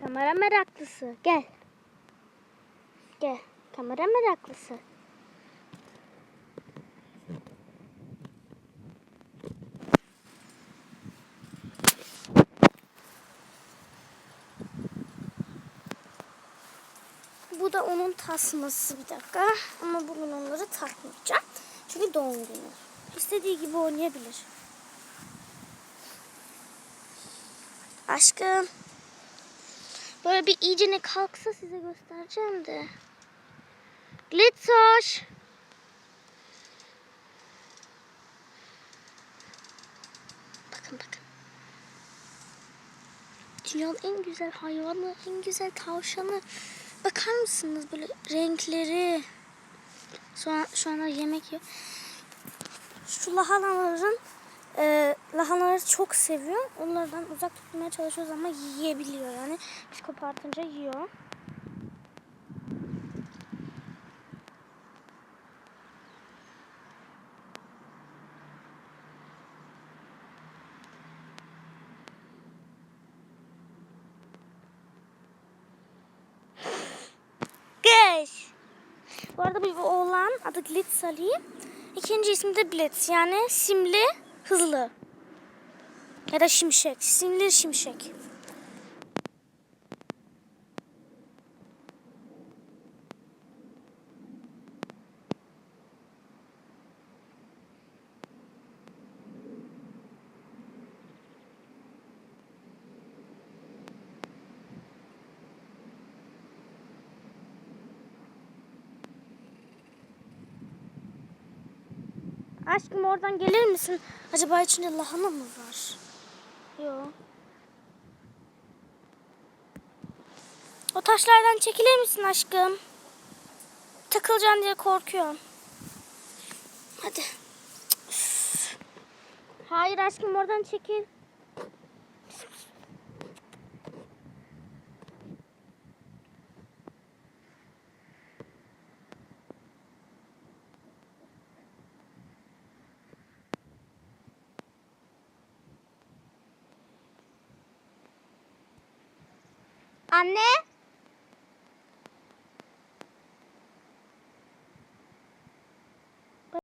Kamera meraklısı gel. Gel kamera meraklısı. Bu da onun tasması bir dakika. Ama bugün onları takmayacağım. Çünkü doğum günü. İstediği gibi oynayabilir. Aşkım. Böyle bir iyicene kalksa size göstereceğim de. Glitzoş. Bakın bakın. Dünyanın en güzel hayvanı, en güzel tavşanı. Bakar mısınız böyle renkleri? Şu an, şu anda yemek yiyor. Şu lahanaların e, lahanaları çok seviyor. Onlardan uzak tutmaya çalışıyoruz ama yiyebiliyor yani. Biz kopartınca yiyor. Bu arada bir oğlan adı Glitz Ali. İkinci ismi de Blitz yani simli hızlı. Ya da şimşek. Simli şimşek. Aşkım oradan gelir misin? Acaba içinde lahana mı var? Yok. O taşlardan çekilir misin aşkım? Takılacaksın diye korkuyorum. Hadi. Hayır aşkım oradan çekil. Anne.